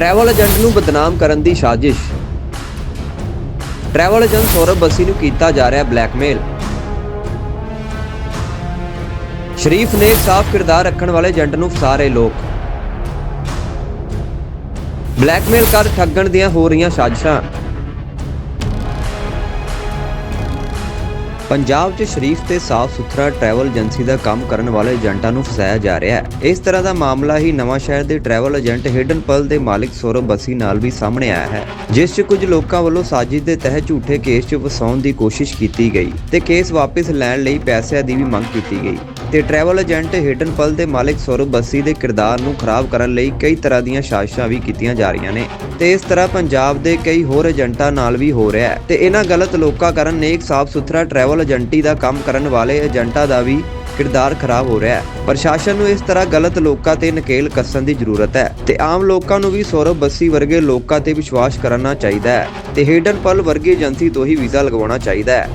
Travel agent ਨੂੰ ਬਦਨਾਮ ਕਰਨ ਦੀ ਸਾਜ਼ਿਸ਼। ਟਰੈਵਲ ਏਜੰਟ ਸੌਰਵ ਬੱਸੀ ਨੂੰ ਕੀਤਾ ਜਾ ਰਿਹਾ ਬਲੈਕਮੇਲ। ਸ਼ਰੀਫ ਨੇ ਸਾਫ਼ ਕਿਰਦਾਰ ਰੱਖਣ ਵਾਲੇ ਏਜੰਟ ਨੂੰ ਫਸਾ ਰਹੇ ਲੋਕ। ਬਲੈਕਮੇਲ ਕਰ ਠੱਗਣ ਦੀਆਂ ਹੋ ਰਹੀਆਂ ਸਾਜ਼ਿਸ਼ਾਂ। ਪੰਜਾਬ 'ਚ ਸ਼ਰੀਫ ਤੇ ਸਾਫ਼ ਸੁਥਰਾ ਟਰੈਵਲ ਏਜੰਸੀ ਦਾ ਕੰਮ ਕਰਨ ਵਾਲੇ ਏਜੰਟਾਂ ਨੂੰ ਫਸਾਇਆ ਜਾ ਰਿਹਾ ਹੈ। ਇਸ ਤਰ੍ਹਾਂ ਦਾ ਮਾਮਲਾ ਹੀ ਨਵਾਂ ਸ਼ਹਿਰ ਦੇ ਟਰੈਵਲ ਏਜੰਟ ਹਿਡਨ ਪਲ ਦੇ ਮਾਲਿਕ ਸੌਰਵ ਬੱਸੀ ਨਾਲ ਵੀ ਸਾਹਮਣੇ ਆਇਆ ਹੈ, ਜਿਸ 'ਚ ਕੁਝ ਲੋਕਾਂ ਵੱਲੋਂ ਸਾਜ਼ਿਸ਼ ਦੇ ਤਹਿਤ ਝੂਠੇ ਕੇਸ 'ਚ ਫਸਾਉਣ ਦੀ ਕੋਸ਼ਿਸ਼ ਕੀਤੀ ਗਈ ਤੇ ਕੇਸ ਵਾਪਸ ਲੈਣ ਲਈ ਪੈਸਿਆਂ ਦੀ ਵੀ ਮੰਗ ਕੀਤੀ ਗਈ। ਤੇ ਟਰੈਵਲ ਏਜੰਟ ਹਿਡਨ ਪਲ ਦੇ ਮਾਲਿਕ ਸੌਰਵ ਬੱਸੀ ਦੇ ਕਿਰਦਾਰ ਨੂੰ ਖਰਾਬ ਕਰਨ ਲਈ ਕਈ ਤਰ੍ਹਾਂ ਦੀਆਂ ਸਾਜ਼ਿਸ਼ਾਂ ਵੀ ਕੀਤੀਆਂ ਜਾ ਰਹੀਆਂ ਨੇ ਤੇ ਇਸ ਤਰ੍ਹਾਂ ਪੰਜਾਬ ਦੇ ਕਈ ਹੋਰ ਏਜੰਟਾਂ ਨਾਲ ਵੀ ਹੋ ਰਿਹਾ ਹੈ। ਤੇ ਇਹਨਾਂ ਗਲਤ ਲੋਕਾਂ ਕਾਰਨ ਨੇਕ ਸਾਫ਼ ਸੁਥਰਾ ਟਰੈਵਲ ਏਜੰਟੀ ਦਾ ਕੰਮ ਕਰਨ ਵਾਲੇ ਏਜੰਟਾਂ ਦਾ ਵੀ ਕਿਰਦਾਰ ਖਰਾਬ ਹੋ ਰਿਹਾ ਹੈ। ਪ੍ਰਸ਼ਾਸਨ ਨੂੰ ਇਸ ਤਰ੍ਹਾਂ ਗਲਤ ਲੋਕਾਂ ਤੇ ਨਕੇਲ ਕੱਸਣ ਦੀ ਜ਼ਰੂਰਤ ਹੈ ਤੇ ਆਮ ਲੋਕਾਂ ਨੂੰ ਵੀ ਸੌਰਵ ਬੱਸੀ ਵਰਗੇ ਲੋਕਾਂ ਤੇ ਵਿਸ਼ਵਾਸ ਕਰਨਾ ਚਾਹੀਦਾ ਹੈ ਤੇ ਹੇਡਨ ਪਲ ਵਰਗੀ ਏਜੰਸੀ ਤੋਂ ਹੀ ਵੀਜ਼ਾ ਲਗਵਾਉਣਾ ਚਾਹੀਦਾ ਹੈ।